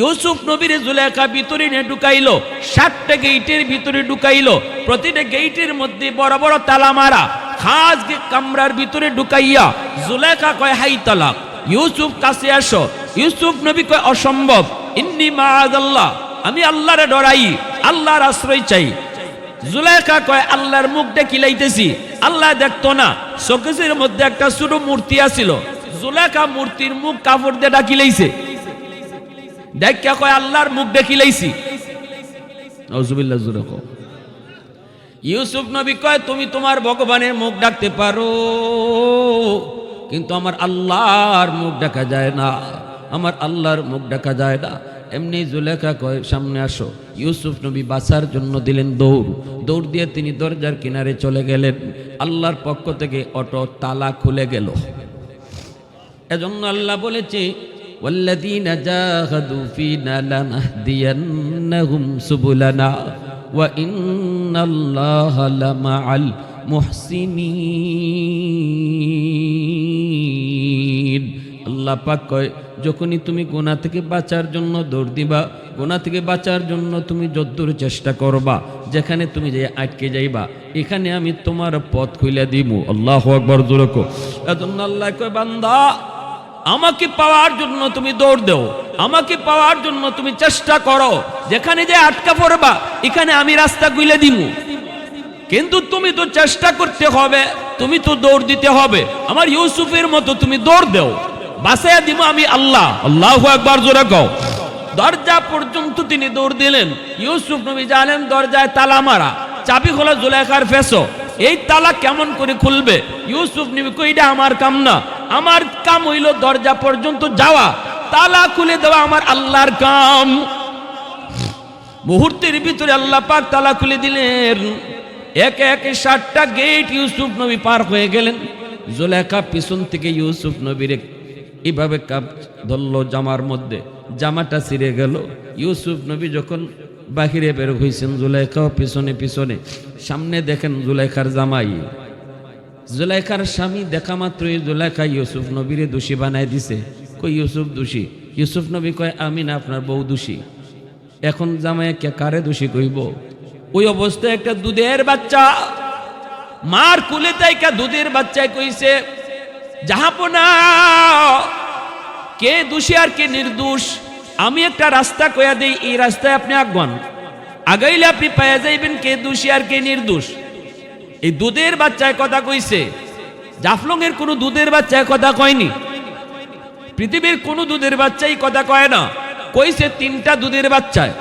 ইউসুফ নবীর জুলেখা ভিতরে ঢুকাইলো ষাটটা গেইটের ভিতরে ঢুকাইলো, প্রতিটা গেইটের মধ্যে বড় বড় তালা মারা, খাস কামরার ভিতরে ঢুকাইয়া জুলেখা কয়, হাই তালাক, ইউসুফ কাছে আসো। ইউসুফ নবী কয়, অসম্ভব, ইন্নি মাআদাল্লাহ, আমি আল্লাহরে ডরাই, আল্লাহর আশ্রয় চাই। জুলেখা কয়, আল্লাহর মুখ দেখিলাইতেছি আল্লাহ দেখতো না। শোকেসের মধ্যে একটা ছোট মূর্তি আছিল, জুলেখা মূর্তির মুখ কাপড় দিয়ে ডাকিলাইছে দেখা কয়, আল্লাহর মুখ দেখিলাইছি নজুবিল্লাহ জুরে কও। ইউসুফ নবী কয়, তুমি তোমার ভগবানের মুখ ডাকতে পারো, কিন্তু আমার আল্লাহর মুখ দেখা যায় না। আমার আল্লাহর মুখ দেখা যায় না। এমনি জুলেখা কয়, সামনে আসো। ইউসুফ নবী বাঁচার জন্য দিলেন দৌড়। দৌড় দিয়ে তিনি দরজার কিনারে চলে গেলেন। আল্লাহর পক্ষ থেকে অটো তালা খুলে গেল। এজন্য আল্লাহ বলেছে والذين جاهدوا فينا لنهدينهم سبلنا وإن الله لمع المحسنين আল্লাহ পাক কয় যখনই তুমি গোনা থেকে বাঁচার জন্য দৌড় দিবা গোনা থেকে বাঁচার জন্য তুমি যদ্দূর চেষ্টা করবা যেখানে তুমি যে আটকে যাইবা এখানে আমি তোমার পথ খুলে দিব আল্লাহ আকবর জোরকো এজন্য আল্লাহ কয় বান্দা আমাকে পাওয়ার জন্য তুমি দৌড় দেও। আমাকে পাওয়ার জন্য তুমি চেষ্টা করো। যেখানে যে আটকা পড়বা, এখানে আমি রাস্তা গুলে দিমু। কিন্তু তুমি তো চেষ্টা করতে হবে, তুমি তো দৌড় দিতে হবে। আমার ইউসুফের মতো তুমি দৌড় দেও। বাসায় দিব আমি আল্লাহ। আল্লাহ একবার জোরে কও। দরজা পর্যন্ত তিনি দৌড় দিলেন। ইউসুফ নবী জানেন দরজায় তালা মারা। চাবি খোলা জুলেখার ফেসো। এই তালা কেমন করে খুলবে? ইউসুফ নবী কই এটা আমার কাম না আমার কাম হইল দরজা পর্যন্ত যাওয়া, তালা খুলে দেওয়া আমার আল্লাহর কাম। মুহূর্তের ভিতরে আল্লাহ পাক তালা খুলে দিলেন। একে একে ষাটটা গেট ইউসুফ নবী পার হয়ে গেলেন। জোলেখা পিছন থেকে ইউসুফ নবীর এভাবে কাপ ধরলো জামার মধ্যে, জামাটা ছিঁড়ে গেল। ইউসুফ নবী যখন বাহিরে বের হয়েছেন জুলেখাও পিছনে পিছনে, সামনে দেখেন জুলেখার জামাই। জুলেখার স্বামী দেখা মাত্রই জুলাইকা ইউসুফ নবীরে দোষী বানায় দিছে। কই ইউসুফ দোষী? ইউসুফ নবী কয়, আমি না, আপনার বউ দোষী। এখন জামাই কে কারে দোষী কইব? ওই অবস্থায় একটা দুধের বাচ্চা, মার কুলে তাইকা দুধের বাচ্চায় কইছে জাহাপনা কে দোষী আর কে নির্দোষ? আমি একটা রাস্তা কয়া দেই, এই রাস্তায় আপনি আগবান আগাইলে আপনি পাইয়া যাইবেন কে দোষী আর কে নির্দোষ। এই দুধের বাচ্চায় কথা কইছে। জাফলং এর কোনো দুধের বাচ্চায় কথা কয়নি। পৃথিবীর কোনো দুধের বাচ্চাই কথা কয় না। কইছে তিনটা দুধের বাচ্চায়।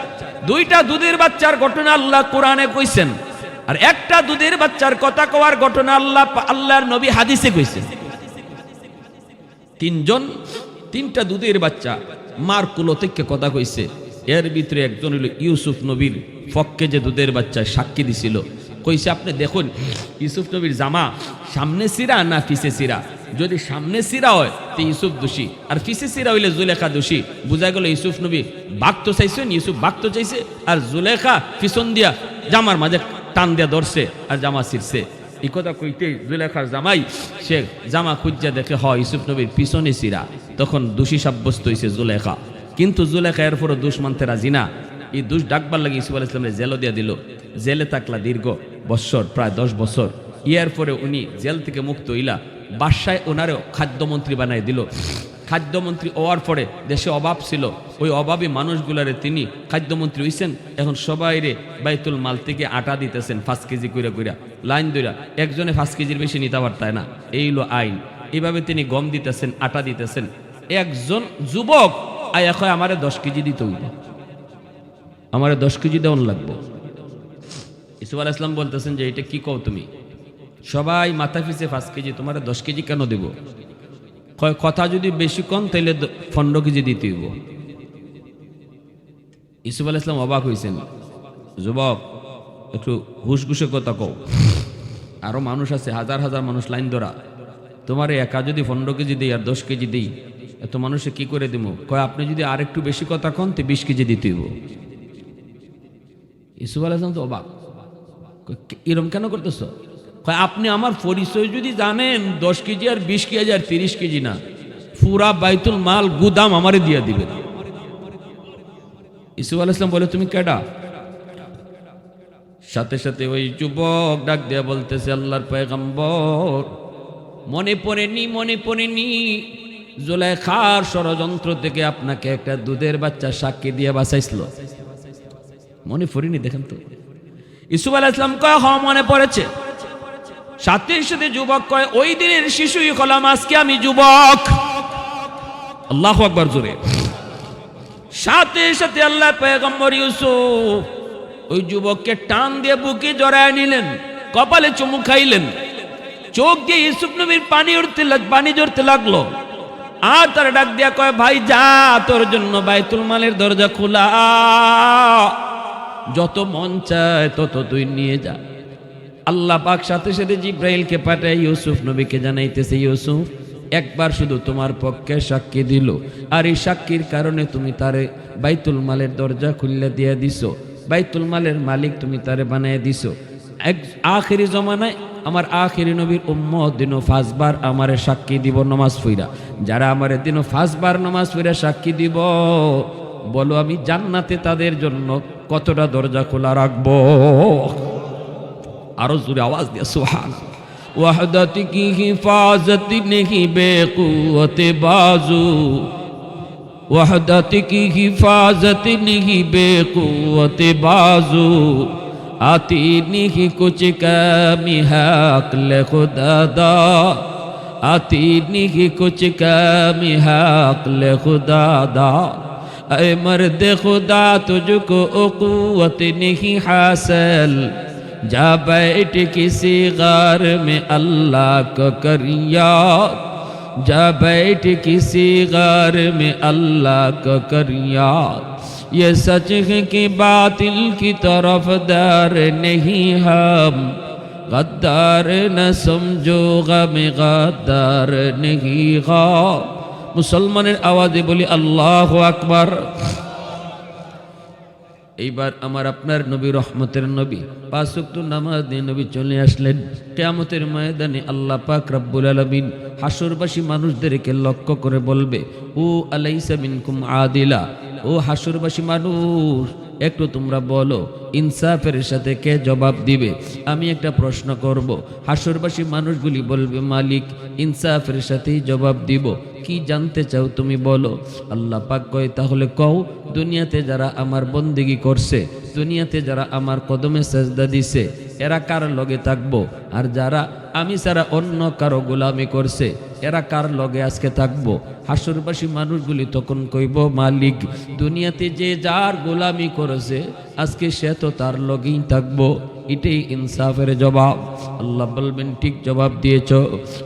দুইটা দুধের বাচ্চার ঘটনা আল্লাহ কোরআনে কইছেন। আর একটা দুধের বাচ্চার কথা কওয়ার ঘটনা আল্লাহ আল্লাহর নবী হাদিসে কইছেন তিনজন, তিনটা দুধের বাচ্চা মার কুলো থেকে কথা কইছে। এর ভিতরে একজন হইল ইউসুফ নবীর পক্ষে যে দুধের বাচ্চায় সাক্ষী দিছিল। কইছে, আপনি দেখুন, ইউসুফ নবীর জামা সামনে সিরা না পিছে সিরা? যদি সামনে সিরা হয়, তো ইউসুফ দোষী। আর পিছে সিরা হইলে জুলেখা দোষী। বোঝা গেল ইউসুফ নবী বাঘতো চাইছেন ইউসুফ বাঘতো চাইছে? আর জুলেখা পিছন দিয়া জামার মাঝে টান দিয়া ধরছে আর জামা ছিঁড়ছে। এই কথা কইতে জুলেখার জামাই, সে জামা খুঁজা দেখে, হ, ইউসুফ নবীর পিছনে সিরা। তখন দোষী সাব্যস্ত হয়েছে জুলেখা। কিন্তু জুলেখা এর পরও দুষ মানতে রাজি না। এই দুষ ডাকবার লাগে ইসুফ আলাইসলামের জেলও দিয়া দিল। জেলে থাকলা দীর্ঘ। বৎসর প্রায় দশ বছর। ইয়ার পরে উনি জেল থেকে মুক্ত হইলা বাসায় ওনারও খাদ্যমন্ত্রী বানাই দিল। খাদ্যমন্ত্রী হওয়ার পরে দেশে অভাব ছিল। ওই অভাবী মানুষগুলারে তিনি খাদ্যমন্ত্রী হইছেন। এখন সবাই রে বাইতুল মাল থেকে আটা দিতেছেন পাঁচ কেজি কইরা কইরা। লাইন দইরা একজনে পাঁচ কেজির বেশি নিতে পারতায় না। এই হলো আইন। এইভাবে তিনি গম দিতেছেন, আটা দিতেছেন। একজন যুবক আয়া কয়, আমারে দশ কেজি দিতে হইবে। আমারে দশ কেজি দেওয়ান লাগবো। ইসুফ আল ইসলাম বলতেছেন যে এটা কি কও তুমি? সবাই মাথা পিছে পাঁচ কেজি তোমার দশ কেজি কেন দেব? কথা যদি বেশি কম তাইলে দ- পনেরো কেজি দিতে হইব। ইসুফ আল ইসলাম অবাক হয়েছেন যুবক একটু হুশ ঘুষে কথা কও। আরও মানুষ আছে হাজার হাজার মানুষ লাইন ধরা। তোমার একা যদি পনেরো কেজি দিই আর দশ কেজি দিই এত মানুষে কি করে দিব কয় আপনি যদি আর একটু বেশি কথা কন তো বিশ কেজি দিতে হইব। ইসুফ আলাইসলাম তো অবাক। কয়, "কে- এরম কেন করতেছ? আপনি আমার পরিচয় যদি জানেন, দশ কেজি আর বিশ কেজি আর তিরিশ কেজি না, পুরা বাইতুল মাল গুদাম আমারে দিয়ে দিবেন। ইসুফ আল ইসলাম বলে, তুমি কেডা? সাথে সাথে ওই যুবক ডাক দিয়া বলতেছে, আল্লাহর পয়গম্বর, মনে পড়েনি মনে পড়েনি, জুলাইখার ষড়যন্ত্র থেকে আপনাকে একটা দুধের বাচ্চা সাক্ষী দিয়ে বাঁচাইছিল। মনে পড়েনি, দেখেন তো। ইসুফ আলাহ ইসলাম কয় হ মনে পড়েছে? সাথে সাথে যুবক কয়, ওই দিনের শিশুই হলাম, আজকে আমি যুবক। আল্লাহ আকবার জোরে। সাথে সাথে আল্লাহ পয়গম্বর ইউসুফ ওই যুবককে টান দিয়ে বুকে জড়ায় নিলেন, কপালে চুমু খাইলেন। চোখ দিয়ে ইউসুফ নবীর পানি উঠতে পানি জড়তে লাগল। আর তার ডাক দিয়া কয়, ভাই, যা, তোর জন্য বাইতুল মালের দরজা খোলা। যত মন চায় তত তুই নিয়ে যা। আল্লাহ পাক সাথে সাথে জিব্রাইলকে পাঠায়, ইউসুফ নবীকে জানাইতেছে, ইউসুফ, একবার শুধু তোমার পক্ষে সাক্ষী দিল। আর এই সাক্ষীর কারণে তুমি তারে বাইতুল মালের দরজা খুললে দিয়ে দিছো। বাইতুল মালের মালিক তুমি তারে বানায় দিছো। এক আখেরি জমানায় আমার আখেরি নবীর উম্মত দিন ফাঁসবার আমারে সাক্ষী দিব নমাজ ফইরা যারা আমার দিন ফাঁসবার নমাজ ফইরা সাক্ষী দিব বলো আমি জান্নাতে তাদের জন্য কতটা দরজা খোলা রাখব আরও জোরে আওয়াজ দিয়ে সোহান وحدت کی حفاظت نہیں بے قوت بازو وحدت کی حفاظت نہیں بے قوت بازو آتی نہیں کچھ کمی ہے عقل خدا دا آتی نہیں کچھ کمی ہے عقل خدا دا اے مرد خدا تجھ کو اقوت نہیں حاصل۔ جا بیٹھ کسی غار میں اللہ کو کر یاد جا بیٹھ کسی غار میں اللہ کو کر یاد یہ سچ ہے کہ باطل کی طرف دار نہیں ہم۔ غدار نہ سمجھو، غم غدار نہیں غاب মুসলমানের আওয়াজে বলি, আল্লাহ আকবার। এইবার আমার আপনার নবী রহমতের নবী পাঁচক্ত নামাজ দিয়ে নবী চলে আসলেন। কেয়ামতের ময়দানে আল্লাহ পাক রব্বুল আলমিন হাসুরবাসী মানুষদেরকে লক্ষ্য করে বলবে, ও আলাইসা মিনকুম আদিলা, ও হাসুরবাসী মানুষ, একটু তোমরা বলো, ইনসাফের সাথে কে জবাব দিবে? আমি একটা প্রশ্ন করব। হাসুরবাসী মানুষগুলি বলবে, মালিক, ইনসাফের সাথেই জবাব দিব। কি জানতে চাও তুমি বলো। আল্লাহ পাক কয়, তাহলে কও, দুনিয়াতে যারা আমার বন্দিগি করছে, দুনিয়াতে যারা আমার কদমে সেজদা দিছে, এরা কার লগে থাকব? আর যারা আমি ছাড়া অন্য কারও গোলামি করছে, এরা কার লগে আজকে থাকব? হাসুরবাসী মানুষগুলি তখন কইব, মালিক, দুনিয়াতে যে যার গোলামি করেছে, আজকে সে তো তার লগেই থাকব। এটাই ইনসাফের জবাব। আল্লাহ বলবেন, ঠিক জবাব দিয়েছ।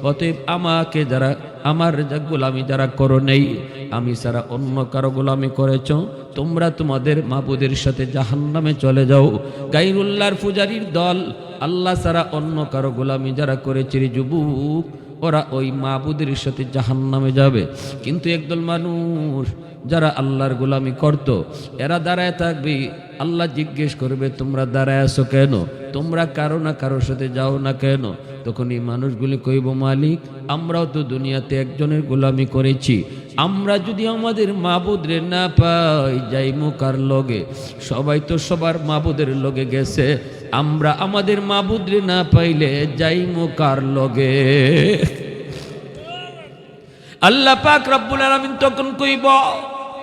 অতএব আমাকে যারা, আমার গোলামি যারা করো নেই, আমি ছাড়া অন্য কারও গোলামি করেছ। তোমরা তোমাদের মাবুদের সাথে জাহান্নামে চলে যাও। গাইরুল্লাহর পূজারীর দল, আল্লাহ ছাড়া অন্য কারও গোলামি যারা করেছে যুবক, ওরা ওই মাবুদের সাথে জাহান্নামে যাবে। কিন্তু একদল মানুষ যারা আল্লাহর গোলামি করত, এরা দাঁড়ায় থাকবে। আল্লাহ জিজ্ঞেস করবে, তোমরা দাঁড়ায় আছো কেন? তোমরা কারও না কারোর সাথে যাও না কেন? তখন এই মানুষগুলি কইব, মালিক, আমরাও তো দুনিয়াতে একজনের গোলামি করেছি। আমরা যদি আমাদের মাবুদরে না পাই যাই মুকার লগে? সবাই তো সবার মাবুদের লগে গেছে। আমরা আমাদের মাবুদরে না পাইলে যাই মুকার লগে? আল্লাহ পাক রব্বুল আলামিন তখন কইব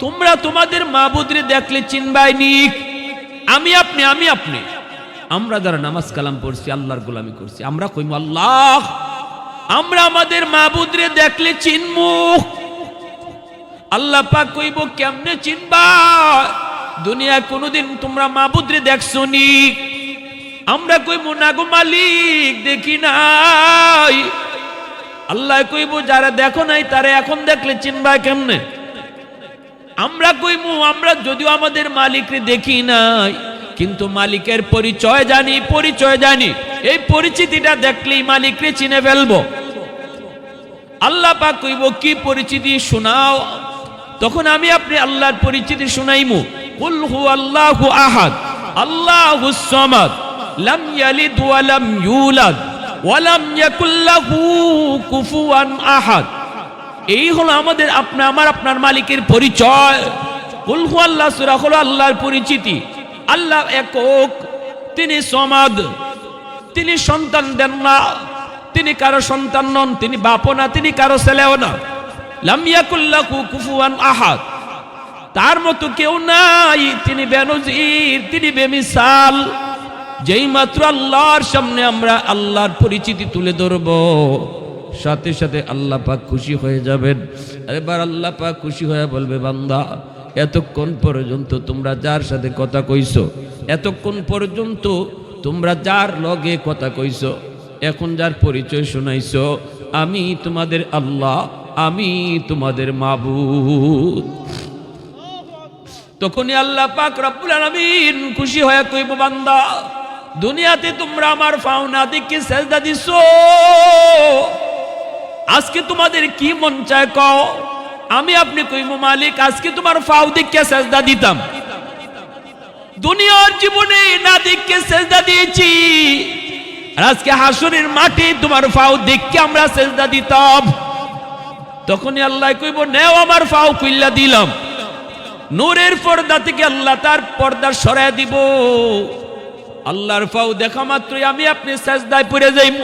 তোমরা তোমাদের মাবুদরে দেখলে চিনবাই নিক। আমি আপনি আমি আপনি। আমরা যারা নামাজ কালাম পড়ছি, আল্লাহর গোলামি করছি, আমরা কইম আল্লাহ। আমরা আমাদের মাবুদরে দেখলে চিনমু। আল্লাহ পাক কইব, কেমনে চিনবা? দুনিয়া কোনোদিন তোমরা মাবুদরে দেখছ নি? আমরা কইব না গো মালিক, দেখি নাই। আল্লাহ কইব, যারা দেখো নাই, তারা এখন দেখলে চিনবা কেমনে? আমরা কইমু, আমরা যদিও আমাদের মালিকরে দেখি নাই, কিন্তু মালিকের পরিচয় জানি পরিচয় জানি। এই পরিচিতিটা দেখলেই মালিকরে চিনে ফেলব। আল্লাহ পাক কইব, কি পরিচিতি শোনাও? তখন আমি আপনি আল্লাহর পরিচিতি শুনাইমু। কুল হু আল্লাহু আহাদ, আল্লাহু সামাদ, লাম ইয়ালিদ ওয়া লাম ইউলাদ, ওয়া লাম ইয়াকুল লাহু কুফুয়ান আহাদ। এই হলো আমাদের আপনা, আমার আপনার মালিকের পরিচয়। কুলহু আল্লাহ সুরা হলো আল্লাহর পরিচিতি। আল্লাহ একক, তিনি সমাদ। তিনি সন্তান দেন না। তিনি কারও সন্তান নন, তিনি বাপও না, তিনি কারও ছেলেও না। লামিয়াকুল্লাহু কুফুয়ান আহাদ। তার মতো কেউ নাই, তিনি বেনজির, তিনি বেমিসাল। যেই মাত্র আল্লাহর সামনে আমরা আল্লাহর পরিচিতি তুলে ধরব। সাথে সাথে আল্লাহ পাক খুশি হয়ে যাবেন। এবার আল্লাহ পাক খুশি হয়ে বলবে, বান্দা, এতক্ষণ পর্যন্ত তোমরা যার সাথে কথা কইছো, এতক্ষণ পর্যন্ত তোমরা যার লগে কথা কইছো, এখন যার পরিচয় শোনাইছো, আমি তোমাদের আল্লাহ, আমি তোমাদের মাবুদ। তখনই আল্লাহ পাক রব্বুল আলামিন খুশি হয়ে কইব, বান্দা, দুনিয়াতে তোমরা আমার ফাউনা দিকে সেজদা দিছো। আজকে তোমাদের কি মন চায় কও? আমি আপনি কইব মালিক, আজকে তোমার ফাউ দিকে সেজদা দিতাম। দুনিয়ার জীবনে না দিকে সেজদা দিয়েছি। আজকে হাসুরের মাঠে তোমার ফাউ দিককে আমরা সেজদা দিতাম। তখনই আল্লাহ কইব, নেও আমার ফাউ কুইল্লা দিলাম। নূরের পর্দা থেকে আল্লাহ তার পর্দা সরায় দিব। আল্লাহর ফাউ দেখা মাত্রই আমি আপনি সেজদায় পড়ে যাইব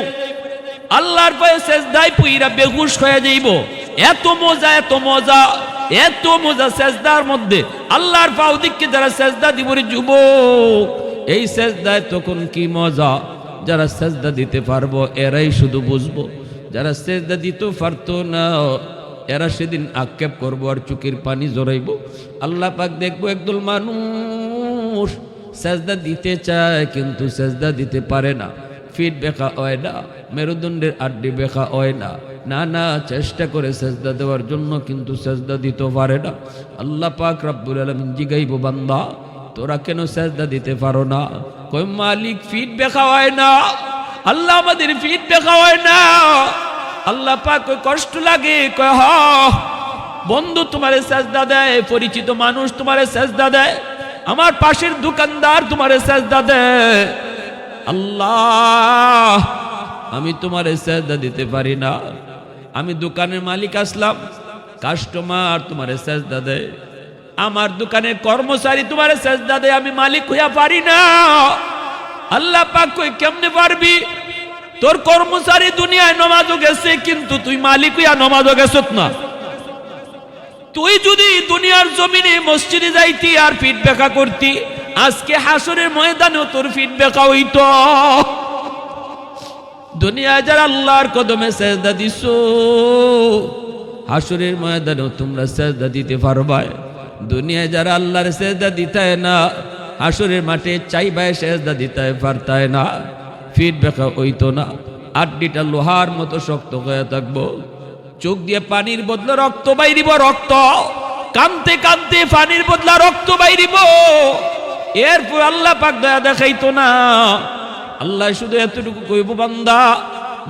আল্লাহর পায়ে সেজদায় পুইরা বেহুশ হয়ে যাইব। এত মজা এত মজা এত মজা সেজদার মধ্যে আল্লাহর পাও দিককে যারা সেজদা দিব রে যুবক, এই সেজদায় তখন কি মজা? যারা সেজদা দিতে পারব, এরাই শুধু বুঝব। যারা সেজদা দিতে পারতো না, এরা সেদিন আক্ষেপ করব আর চুকির পানি জড়াইব। আল্লাহ পাক দেখব একদল মানুষ সেজদা দিতে চায়, কিন্তু সেজদা দিতে পারে না। ফিট বেখা হয় না, মেরুদণ্ডের আড্ডি বেখা হয় না। না না, চেষ্টা করে সেজদা দেওয়ার জন্য কিন্তু সেজদা দিতে পারে না। আল্লাহ পাক রব্বুল আলমিন জিগাইব, বান্দা, তোরা কেন সেজদা দিতে পারো না? কই মালিক, ফিট বেখা হয় না। আল্লাহ আমাদের ফিট বেখা হয় না। আল্লাহ পাক কই কষ্ট লাগে, কয়, হ। বন্ধু তোমারে সেজদা দেয়, পরিচিত মানুষ তোমারে সেজদা দেয়, আমার পাশের দোকানদার তোমারে সেজদা দেয়। আল্লাহ, আমি তোমারে সেজদা দিতে পারি না। আমি দোকানের মালিক আসলাম, কাস্টমার তোমারে সেজদা দেয়। আমার দোকানের কর্মচারী তোমারে সেজদা দেয়, আমি মালিক হইয়া পারি না। আল্লাহ পাক কই, কেমনে পারবি? তোর কর্মচারী দুনিয়ায় নমাজও গেছে, কিন্তু তুই মালিক হইয়া নমাজও গেছত না। তুই যদি দুনিয়ার জমিনে মসজিদে যাইতি আর ফিট বেকা করতি আজকে হাসরের ময়দানেও তোর ফিট বেকা হইত। দুনিয়ায় যারা আল্লাহর কদমে সেজদা দিস হাসরের ময়দানেও তোমরা সেজদা দিতে পারবা। দুনিয়ায় যারা আল্লাহর সেজদা দিতায় না, হাসরের মাঠে চাইবায় সেজদা দিতায় পারতায় না। ফিট বেকা হইতো না। আড্ডিটা লোহার মতো শক্ত হয়ে থাকব। চোখ দিয়ে পানির বদলে রক্ত বাইরিব, রক্ত। কানতে কানতে পানির বদলা রক্ত বাইরিব। এরপর আল্লাহ পাক দয়া দেখাইতো না। আল্লাহ শুধু এতটুকু কইব, বান্দা,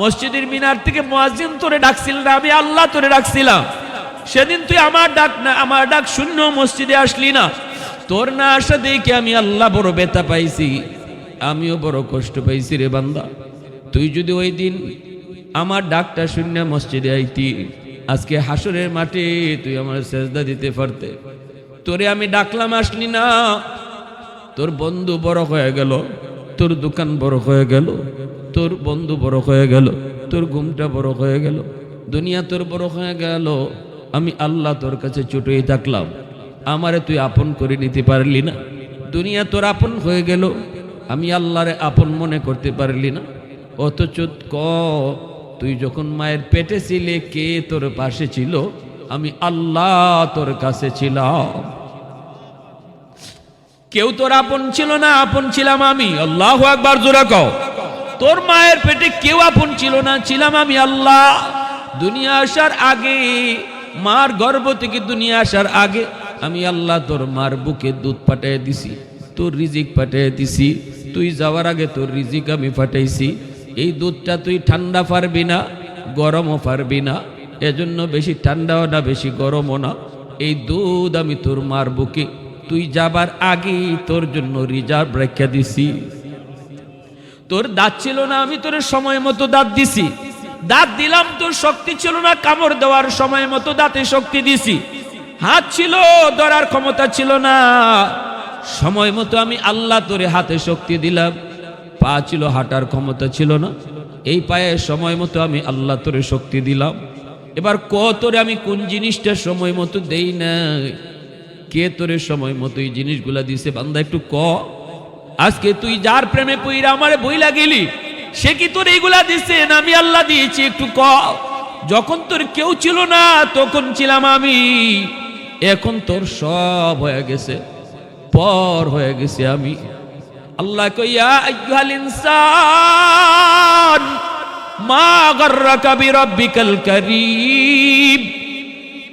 মসজিদের মিনার থেকে মুয়াজ্জিন তোরে ডাকছিল না, আমি আল্লাহ তোরে ডাকছিলাম। সেদিন তুই আমার ডাক না, আমার ডাক শূন্য মসজিদে আসলি না। তোর না আসা দেখে আমি আল্লাহ বড় বেতা পাইছি। আমিও বড় কষ্ট পাইছি রে বান্দা। তুই যদি ওই দিন আমার ডাকটা শূন্য মসজিদে আইতি, আজকে হাসরের মাঠে তুই আমার সেজদা দিতে পারতে। তোরে আমি ডাকলাম, আসলি না। তোর বন্ধু বড় হয়ে গেল, তোর দোকান বড় হয়ে গেল, তোর বন্ধু বড় হয়ে গেল, তোর ঘুমটা বড় হয়ে গেল, দুনিয়া তোর বড় হয়ে গেল, আমি আল্লাহ তোর কাছে ছুটেই থাকলাম। আমারে তুই আপন করে নিতে পারলি না। দুনিয়া তোর আপন হয়ে গেল, আমি আল্লাহরে আপন মনে করতে পারলি না। অথচ ক, তুই যখন মায়ের পেটে ছিলে, কে তোর পাশে ছিল? আমি আল্লাহ তোর কাছে ছিলাম। কেউ তোর আপন ছিল না, আপন ছিলাম আমি। আল্লাহ একবার জোরা কও। তোর মায়ের পেটে কেউ আপন ছিল না, ছিলাম আমি আল্লাহ। দুনিয়া আসার আগে, মার গর্ভ থেকে দুনিয়া আসার আগে, আমি আল্লাহ তোর মার বুকে দুধ পাঠিয়ে দিছি, তোর রিজিক পাঠিয়ে দিছি। তুই যাওয়ার আগে তোর রিজিক আমি পাঠাইছি। এই দুধটা তুই ঠান্ডা পারবি না, গরমও পারবি না, এজন্য বেশি ঠান্ডাও না, বেশি গরমও না। এই দুধ আমি তোর মার বুকে তুই যাবার আগেই তোর জন্য রিজার্ভ রেখে দিছি। তোর দাঁত ছিল না, আমি তোর সময় মতো দাঁত দিছি। দাঁত দিলাম, তোর শক্তি ছিল না, কামড় দেওয়ার সময় মতো দাঁতে শক্তি দিছি। হাত ছিল, ধরার ক্ষমতা ছিল না। সময় মতো আমি আল্লাহ তোরে হাতে শক্তি দিলাম। পা ছিল, হাঁটার ক্ষমতা ছিল না। এই পায়ে সময় মতো আমি আল্লাহ তোরে শক্তি দিলাম। এবার ক তোরে আমি কোন জিনিসটা সময় মতো দেই না কে তোরে সময় মতো এই জিনিসগুলা দিছে? বান্দা, একটু ক। আজকে তুই যার প্রেমে পইরা আমারে বইলা গেলি, সে কি তোর এইগুলা দিছে আমি আল্লাহ দিয়েছি? একটু ক। যখন তোর কেউ ছিল না, তখন ছিলাম আমি। এখন তোর সব হয়ে গেছে, পর হয়ে গেছে আমি। আল্লাহ কইয়া, আইয়ুহাল ইনসান, মা গাররাকা বিরাব্বিকাল কারীম।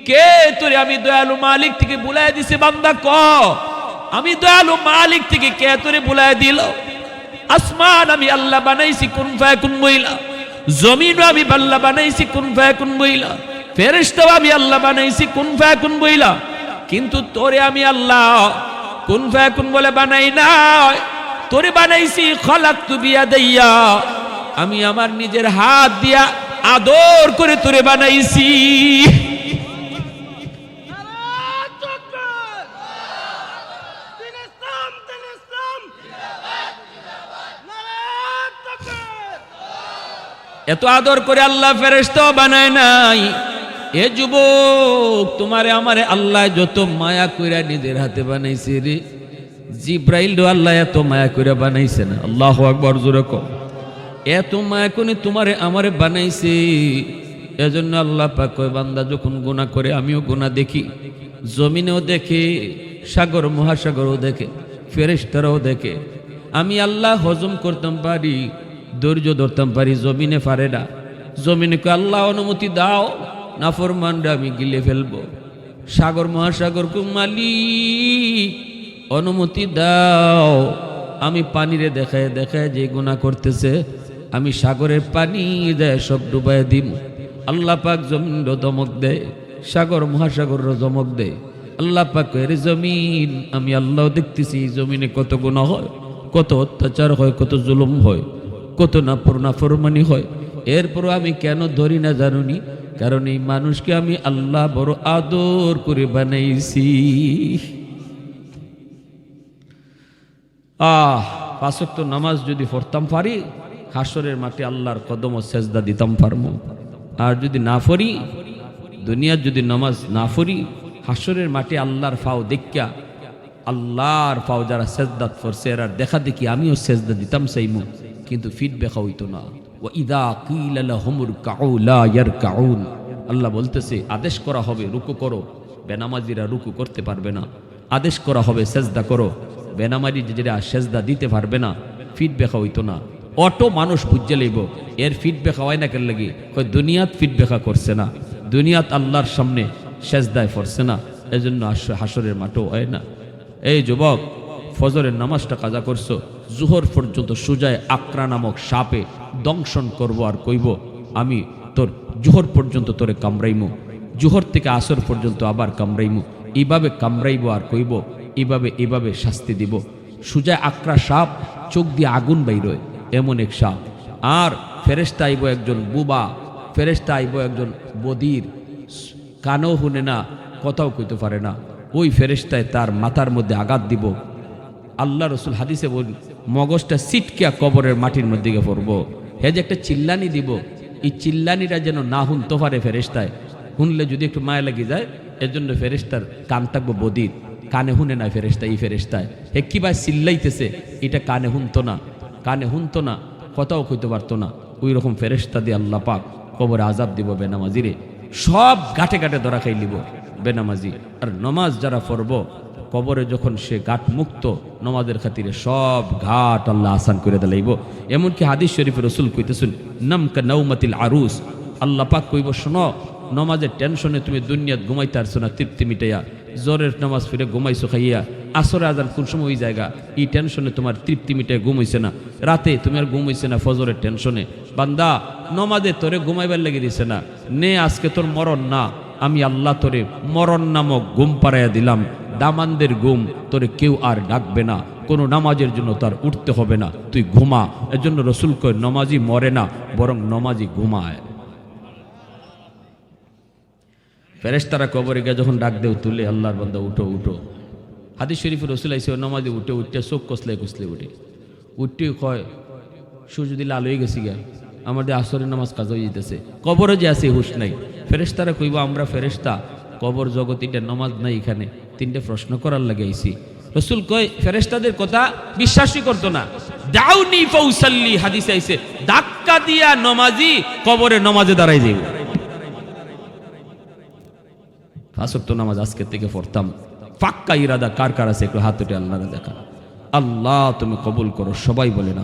কে তোরে? আমি দয়ালু মালিক থেকে বুলাই দিছি, বান্দা, ক? আমি দয়ালু মালিক থেকে কে তোরে বুলাই দিল? আসমান আমি আল্লাহ বানাইছি, কোন ফায়াকুন মহিলা? জমিন আমি আল্লাহ বানাইছি, কোন ফায়াকুন মহিলা? ফেরেশতাও আমি আল্লাহ বানাইছি, কোন ফায়াকুন মহিলা? কিন্তু তোরে আমি আল্লাহ কোন ফায়াকুন বলে বানাই নাই। তোরে বানাইছি খলাক তু বিয়া দইয়া আমি আমার নিজের হাত দিয়া আদর করে তোরে বানাইছি। এত আদর করে আল্লাহ ফেরেশতাও বানায় নাই। এ যুবক, তোমারে আমারে আল্লাহ যত মায়া কইরা নিজের হাতে বানাইছে রে। জিব্রাইল আল্লাহ এত মায়া কইরা বানাইছে না। আল্লাহ আকবর, জোরে কম এত মায়া কোনে তোমারে আমারে বানাইছে। এজন্য আল্লাহ পাক বান্দা যখন গুনাহ করে, আমিও গুনাহ দেখি। জমিনেও দেখে, সাগর, মহাসাগরও দেখে, ফেরেশতারাও দেখে। আমি আল্লাহ হজম করতাম পারি। ধৈর্য ধরতাম পারি, জমিনে পারে না। জমিনে কয় আল্লাহ অনুমতি দাও, না নাফরমানরা আমি গিলে ফেলব। সাগর, মহাসাগর কুমালি অনুমতি দাও। আমি পানিরে দেখায় দেখায় যে গুণা করতেছে, আমি সাগরের পানি দেয় সব ডুবাই দিম। আল্লাহ পাক জমিন দমক দেয়, সাগর মহাসাগর দমক দেয়। আল্লাহ পাক এর জমিন, আমি আল্লাহ দেখতেছি, জমিনে কত গুণা হয়, কত অত্যাচার হয়, কত জুলুম হয়। কত না নাফরমানি হয়। এরপরও আমি কেন ধরি না জানুনি? কারণ এই মানুষকে আমি আল্লাহ বড় আদর করে বানাইছি। আহ পাঁচক্ত নামাজ যদি পড়তাম পারি, হাসরের মাঠে আল্লাহর কদম ও সেজদা দিতাম পারমো আর যদি না ফরি দুনিয়ার যদি নামাজ না ফরি হাসরের মাঠে আল্লাহর ফাও দেখা আল্লাহর ফাও যারা সেজদাত করছে, এরা দেখা দেখি আমিও সেজদা দিতাম সেইমু কিন্তু বেখা হইতো না। ও ইদা কাউলা ইয়ার কাউন আল্লাহ বলতেছে, আদেশ করা হবে, রুকু করো। বেনামাজিরা রুকু করতে পারবে না। আদেশ করা হবে, সেজদা করো। বেনামাজি যেটা সেজদা দিতে পারবে না ফিডব্যাক হইতো না। অটো মানুষ বুঝে লইব, এর ফিডব্যাক হয় না কেন লাগি? দুনিয়াত ফিডব্যাকা করছে না। দুনিয়াত আল্লাহর সামনে সেজদায় পড়ছে না। এজন্য হাস- হাসরের মাঠও হয় না। এই যুবক, ফজরের নামাজটা কাজা করছ। জুহর পর্যন্ত সুজায় আকরা নামক সাপে দংশন করব আর কইব, আমি তোর জুহর পর্যন্ত তোরে কামড়াইমু। জুহর থেকে আসর পর্যন্ত আবার কামড়াইমু। এইভাবে কামড়াইব আর কইব, এভাবে এভাবে শাস্তি দিব। সুজা আকরা সাপ চোখ দিয়ে আগুন বাইরোয়, এমন এক সাপ। আর ফেরেস্তা আইব একজন বুবা ফেরেস্তা আইব একজন বদির। কানও শুনে না, কথাও কইতে পারে না। ওই ফেরেস্তায় তার মাথার মধ্যে আঘাত দিব। আল্লাহ রসুল হাদিসে বল মগজটা সিটকিয়া কবরের মাটির মধ্যে পড়ব। হে যে একটা চিল্লানি দিব, এই চিল্লানিটা যেন না শুনতে পারে ফেরেস্তায় শুনলে যদি একটু মায়া লেগে যায় এর জন্য ফেরেস্তার কান থাকব বদির কানে শুনে না ফেরেস্তা এই ফেরেস্তায় হে কিবা চিল্লাইতেছে, এটা কানে শুনতো না। কানে শুনতো না, কথাও কইতে পারতো না। ওই রকম ফেরেস্তা দিয়ে আল্লাহ পাক কবরে আজাব দিব বেনামাজিরে। সব গাটে গাটে ধরা খাই লিব বেনামাজি। আর নমাজ যারা পড়ব কবরে যখন সে ঘাট মুক্ত নমাজের খাতিরে সব ঘাট আল্লাহ আসান করে দিলাইব। এমনকি হাদিস শরীফের রসুল কইতেছেন নামকা নৌমাতিল আরুস আল্লাহ পাক কইব, শোনো, নমাজের টেনশনে তুমি দুনিয়াত ঘুমাইতে পারছ না, তৃপ্তি মিটাইয়া। জোরের নামাজ ফিরে ঘুমাইছো খাইয়া। আসরে আজান কোন সময় ওই জায়গা, এই টেনশনে তোমার তৃপ্তি মিটাই ঘুমাইছে না। রাতে তুমি আর ঘুমাইছে না ফজরের টেনশনে। বান্দা, নমাজে তোরে ঘুমাইবার লেগে দিছে না। নে, আজকে তোর মরণ না। আমি আল্লাহ তোরে মরণ নামক ঘুম পাড়াইয়া দিলাম। দামানদের ঘুম তোরে কেউ আর ডাকবে না। কোনো নামাজের জন্য তার উঠতে হবে না। তুই ঘুমা। এজন্য রসুল কয় নমাজি মরে না, বরং নমাজি ঘুমায়। ফেরেশতারা কবরে গিয়ে যখন ডাক দেও তুলে আল্লাহর বান্দা, উঠো উঠো। হাদিস শরীফ রসুল আইসে নমাজে উঠে উঠে চোখ কসলে কসলে উঠে। উঠতে কয়, সূর্য দিলে আলোয় গেছি গা। আমাদের আসরের নামাজ কাজ হয়ে যেতেছে। কবরে যে আছে, হুশ নাই। ফেরেশতারা কইব, আমরা ফেরেশতা, কবর জগতিটা নমাজ নাই এখানে। তিনটে প্রশ্ন করার লাগে আইছি। রসুল কয়, ফেরেশতাদের কথা বিশ্বাসই করতো না। দাউনি ফৌসাল্লি হাদিসে আইছে, ধাক্কা দিয়া নমাজি, কবরে নমাজে দাঁড়াই যাইব। নামাজ আজকের থেকে পড়তাম। ফাক্কা ইরাদা কার কার আছে, একটু হাত উঠে আল্লাহ দেখা। আল্লাহ, তুমি কবুল করো, সবাই বলে না